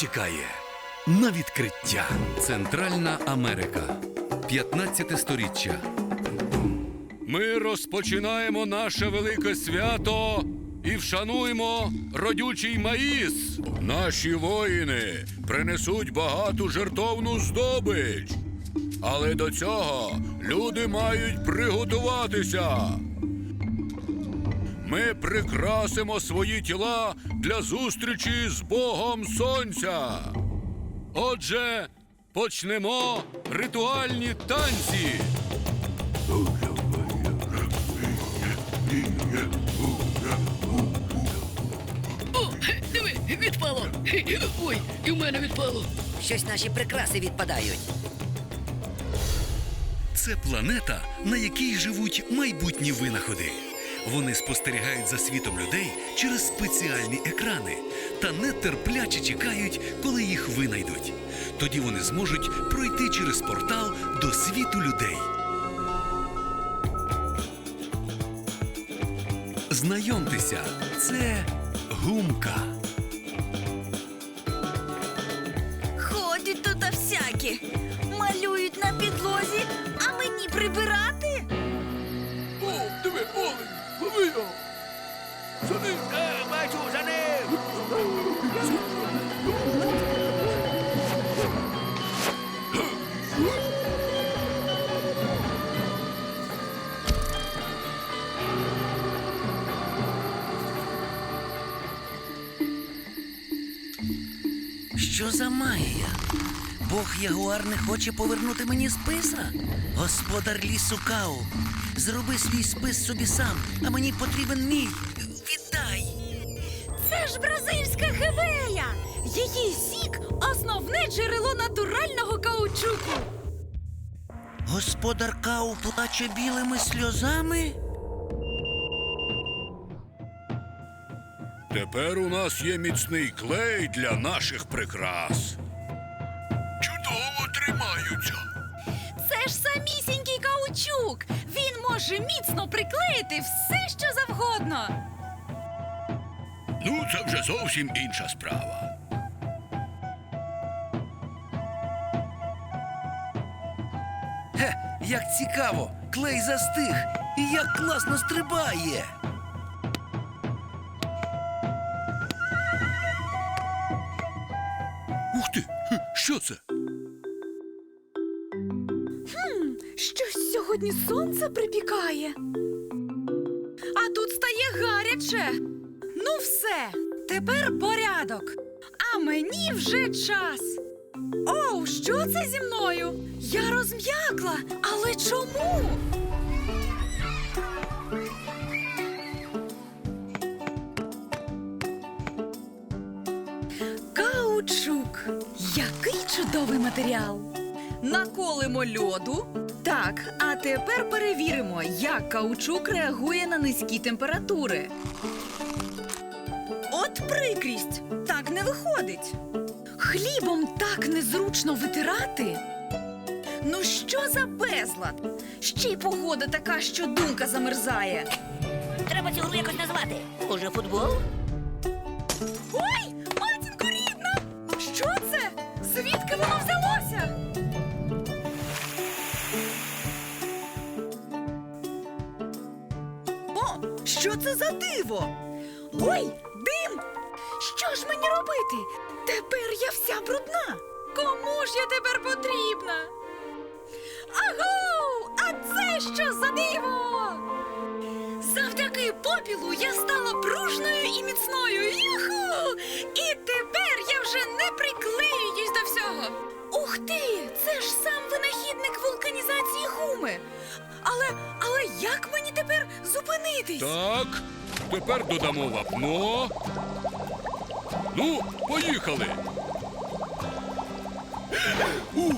чекає на відкриття. Центральна Америка. 15 сторіччя. Ми розпочинаємо наше велике свято і вшануємо родючий маїс. Наші воїни принесуть багату жертовну здобич. Але до цього люди мають приготуватися. Ми прикрасимо свої тіла для зустрічі з Богом Сонця. Отже, почнемо ритуальні танці. О, диви, відпало. Ой, і в мене відпало. Щось наші прикраси відпадають. Це планета, на якій живуть майбутні винаходи. Вони спостерігають за світом людей через спеціальні екрани та нетерпляче чекають, коли їх винайдуть. Тоді вони зможуть пройти через портал до світу людей. Знайомтеся, це гумка. Ходять тут всякі. Малюють на підлозі, а мені прибирати? Що за магія? Бог Ягуар не хоче повернути мені списа? Господар лісу Кау, зроби свій спис собі сам, а мені потрібен мій. Віддай! Це ж бразильська хевея. Її сік основне джерело натурального каучуку. Господар Кау плаче білими сльозами? Тепер у нас є міцний клей для наших прикрас. Чудово тримаються. Це ж самісінький каучук. Він може міцно приклеїти все, що завгодно. Ну, це вже зовсім інша справа. Хе, як цікаво! Клей застиг! І як класно стрибає! Ух ти! Що це? Щось сьогодні сонце припікає. А тут стає гаряче. Ну, все, тепер порядок. А мені вже час. Оу, що це зі мною? Я розм'якла, але чому? Чудовий матеріал. Наколимо льоду. Так, а тепер перевіримо, як каучук реагує на низькі температури. От прикрість. Так не виходить. Хлібом так незручно витирати. Ну що за безлад? Ще й погода така, що думка замерзає. Треба цю гру якось назвати. Може, футбол? Ой, це за диво? Ой, дим! Що ж мені робити? Тепер я вся брудна. Кому ж я тепер потрібна? Агоу! А це що за диво? Завдяки попілу я стала пружною і міцною. Юху! І тепер я вже не приклеююсь до всього. Ух ти! Це ж сам винахідник вулканізації гуми. Але, але як мені тепер зупинитись? Так, тепер додамо вапно. Ну, поїхали. У!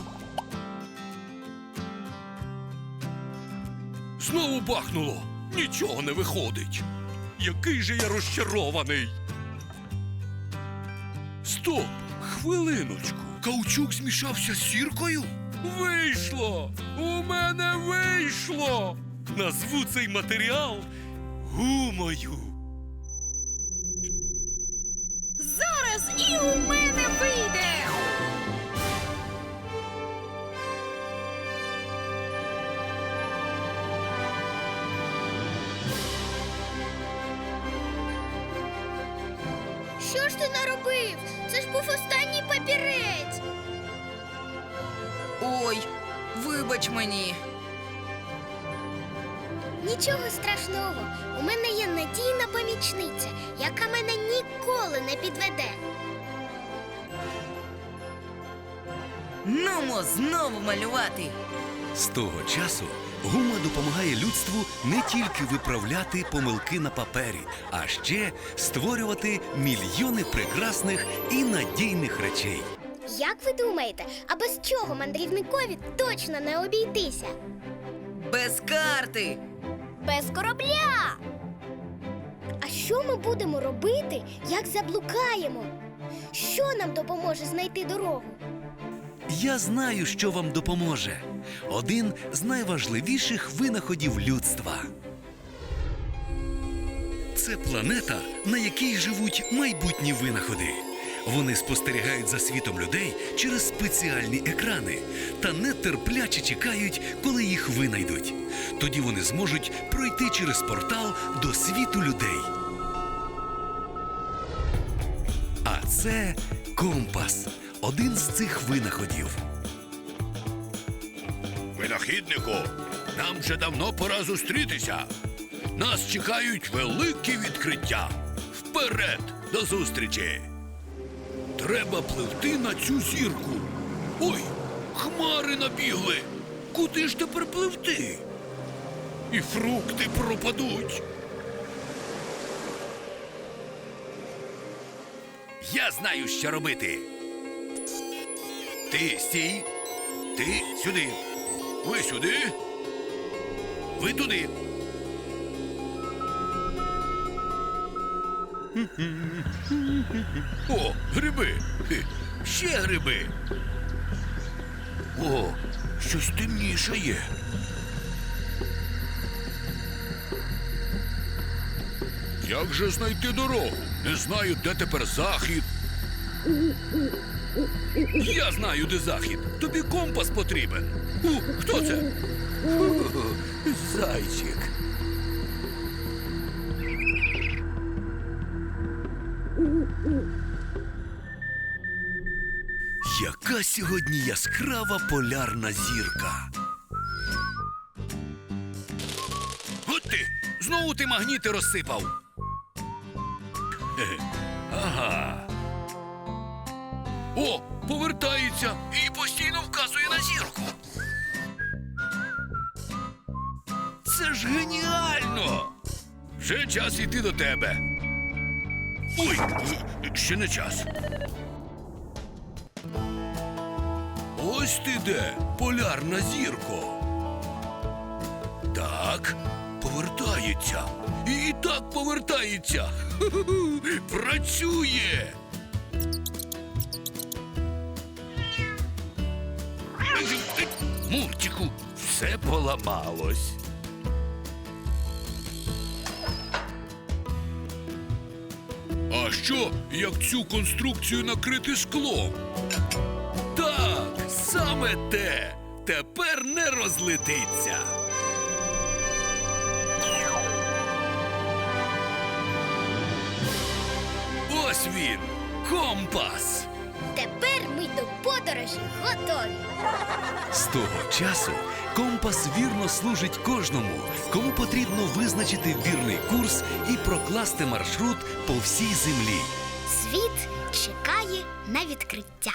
Знову бахнуло. Нічого не виходить. Який же я розчарований. Стоп! Хвилиночку. Каучук змішався з сіркою? Вийшло! У мене вийшло! назву цей матеріал гумою. Зараз і у мене вийде. Що ж ти наробив? Це ж був останній папірець. Ой, вибач мені. Нічого страшного. У мене є надійна помічниця, яка мене ніколи не підведе. Нумо знову малювати. З того часу гума допомагає людству не тільки виправляти помилки на папері, а ще створювати мільйони прекрасних і надійних речей. Як ви думаєте, а без чого мандрівникові точно не обійтися? Без карти. Без корабля. А що ми будемо робити, як заблукаємо? Що нам допоможе знайти дорогу? Я знаю, що вам допоможе. Один з найважливіших винаходів людства. Це планета, на якій живуть майбутні винаходи. Вони спостерігають за світом людей через спеціальні екрани та нетерпляче чекають, коли їх винайдуть. Тоді вони зможуть пройти через портал до світу людей. А це компас, один з цих винаходів. Винахіднику, нам вже давно пора зустрітися. Нас чекають великі відкриття. Вперед до зустрічі. Треба пливти на цю зірку. Ой, хмари набігли. Куди ж тепер пливти? І фрукти пропадуть. Я знаю, що робити. Ти стій. Ти сюди. Ви сюди. Ви туди. О, гриби. Ще гриби. О, щось темнішає. Як же знайти дорогу? Не знаю, де тепер захід. Я знаю, де захід. Тобі компас потрібен. У, хто це? Зайчик. Яка сьогодні яскрава полярна зірка. От ти! Знову ти магніти розсипав. Ага. О, повертається і постійно вказує на зірку. Це ж геніально! Вже час іти до тебе. Ой, ще не час. Ось ти де, полярна зірко. Так, повертається. І так повертається. Працює. Мурчику, все поламалось. А що, як цю конструкцію накрити склом? Саме те. Тепер не розлетиться. Ось він, компас. Тепер ми до подорожі готові. З того часу компас вірно служить кожному, кому потрібно визначити вірний курс і прокласти маршрут по всій землі. Світ чекає на відкриття.